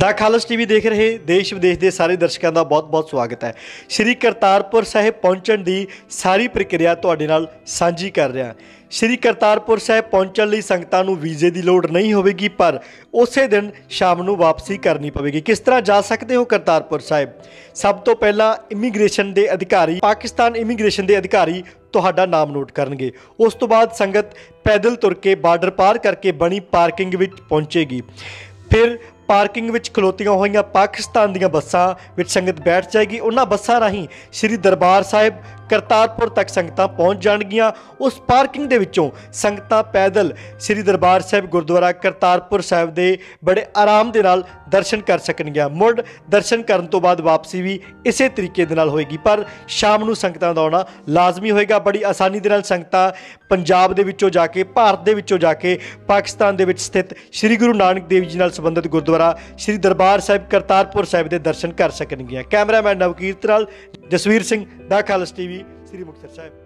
ਦਾ ਖਾਲਸ TV ਦੇਖ ਰਹੇ ਦੇਸ਼ ਵਿਦੇਸ਼ ਦੇ ਸਾਰੇ ਦਰਸ਼ਕਾਂ ਦਾ ਬਹੁਤ-ਬਹੁਤ ਸਵਾਗਤ ਹੈ। ਸ਼੍ਰੀ ਕਰਤਾਰਪੁਰ ਸਾਹਿਬ ਪਹੁੰਚਣ ਦੀ ਸਾਰੀ ਪ੍ਰਕਿਰਿਆ ਤੁਹਾਡੇ ਨਾਲ ਸਾਂਝੀ ਕਰ ਰਿਹਾ ਸ਼੍ਰੀ ਕਰਤਾਰਪੁਰ ਸਾਹਿਬ ਪਹੁੰਚਣ ਲਈ ਸੰਗਤਾਂ ਨੂੰ ਵੀਜ਼ੇ ਦੀ ਲੋੜ ਨਹੀਂ ਹੋਵੇਗੀ, ਪਰ ਉਸੇ ਦਿਨ ਸ਼ਾਮ ਨੂੰ ਵਾਪਸੀ ਕਰਨੀ ਪਵੇਗੀ। ਕਿਸ ਤਰ੍ਹਾਂ ਜਾ ਸਕਦੇ ਹੋ ਕਰਤਾਰਪੁਰ ਸਾਹਿਬ? ਸਭ ਤੋਂ ਪਹਿਲਾਂ ਇਮੀਗ੍ਰੇਸ਼ਨ ਦੇ ਅਧਿਕਾਰੀ, ਪਾਕਿਸਤਾਨ ਇਮੀਗ੍ਰੇਸ਼ਨ ਦੇ ਅਧਿਕਾਰੀ ਤੁਹਾਡਾ ਨਾਮ ਨੋਟ ਕਰਨਗੇ। ਉਸ ਤੋਂ ਬਾਅਦ ਸੰਗਤ ਪੈਦਲ ਤੁਰ ਕੇ ਬਾਰਡਰ ਪਾਰ ਕਰਕੇ ਬਣੀ ਪਾਰਕਿੰਗ ਵਿੱਚ ਪਹੁੰਚੇਗੀ। ਫਿਰ ਪਾਰਕਿੰਗ ਵਿੱਚ ਖਲੋਤੀਆਂ ਹੋਈਆਂ ਪਾਕਿਸਤਾਨ ਦੀਆਂ ਬੱਸਾਂ ਵਿੱਚ ਸੰਗਤ ਬੈਠ ਜਾਏਗੀ। ਉਹਨਾਂ ਬੱਸਾਂ ਰਾਹੀਂ ਸ੍ਰੀ ਦਰਬਾਰ ਸਾਹਿਬ, ਕਰਤਾਰਪੁਰ ਤੱਕ ਸੰਗਤਾਂ ਪਹੁੰਚ ਜਾਣਗੀਆਂ। ਉਸ ਪਾਰਕਿੰਗ ਦੇ ਵਿੱਚੋਂ ਸੰਗਤਾਂ ਪੈਦਲ ਸ੍ਰੀ ਦਰਬਾਰ ਸਾਹਿਬ ਗੁਰਦੁਆਰਾ ਕਰਤਾਰਪੁਰ ਸਾਹਿਬ ਦੇ ਬੜੇ ਆਰਾਮ ਦੇ ਨਾਲ ਦਰਸ਼ਨ ਕਰ ਸਕਣਗੀਆਂ। ਮੁੜ ਦਰਸ਼ਨ ਕਰਨ ਤੋਂ ਬਾਅਦ ਵਾਪਸੀ ਵੀ ਇਸੇ ਤਰੀਕੇ ਦੇ ਨਾਲ ਹੋਏਗੀ। ਪਰ ਸ਼ਾਮ ਨੂੰ ਸੰਗਤਾਂ ਦਾ ਆਉਣਾ ਲਾਜ਼ਮੀ ਹੋਏਗਾ। ਬੜੀ ਆਸਾਨੀ ਦੇ ਨਾਲ ਸੰਗਤਾਂ ਪੰਜਾਬ ਦੇ ਵਿੱਚੋਂ ਜਾ ਕੇ, ਭਾਰਤ ਦੇ ਵਿੱਚੋਂ ਜਾ ਕੇ ਪਾਕਿਸਤਾਨ ਦੇ ਵਿੱਚ ਸਥਿਤ ਸ੍ਰੀ ਗੁਰੂ ਨਾਨਕ ਦੇਵ ਜੀ ਨਾਲ ਸੰਬੰਧਿਤ ਗੁਰਦੁਆਰਾ ਗੁਰਦੁਆਰਾ ਸ੍ਰੀ ਦਰਬਾਰ ਸਾਹਿਬ ਕਰਤਾਰਪੁਰ ਸਾਹਿਬ ਦੇ ਦਰਸ਼ਨ ਕਰ ਸਕਣਗੀਆਂ। ਕੈਮਰਾਮੈਨ ਨਵਕੀਰਤ ਨਾਲ ਜਸਵੀਰ ਸਿੰਘ ਦਾ ਖਾਲਸ ਟੀਵੀ, ਸ੍ਰੀ ਮੁਕਤਸਰ ਸਾਹਿਬ।